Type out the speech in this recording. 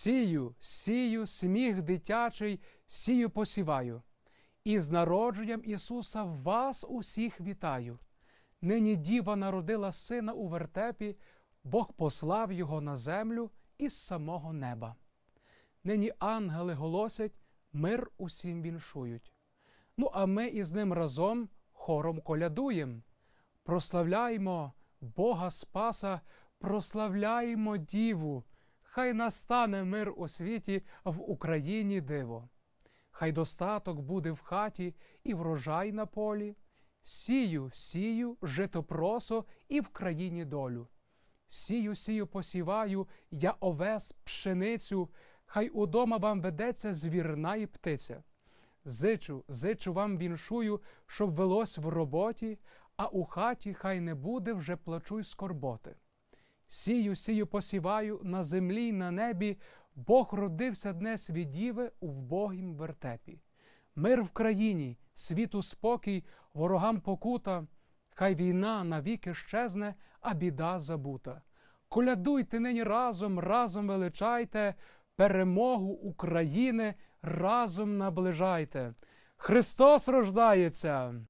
Сію, сію, сміх дитячий, сію посіваю. І з народженням Ісуса вас усіх вітаю. Нині діва народила сина у вертепі, Бог послав його на землю із самого неба. Нині ангели голосять, мир усім віншують. Ну, а ми із ним разом хором колядуєм. Прославляймо Бога Спаса, прославляймо Діву. Хай настане мир у світі, в Україні диво. Хай достаток буде в хаті і врожай на полі. Сію, сію, жито просо і в країні долю. Сію, сію, посіваю, я овес, пшеницю, хай удома вам ведеться звірна і птиця. Зичу, зичу вам віншую, щоб велось в роботі, а у хаті хай не буде вже плачу й скорботи. Сію, сію, посіваю на землі й на небі, Бог родився днес від діви у вбогім вертепі. Мир в країні, світу спокій, ворогам покута, хай війна навіки щезне, а біда забута. Колядуйте нині разом, разом величайте, перемогу України разом наближайте. Христос рождається!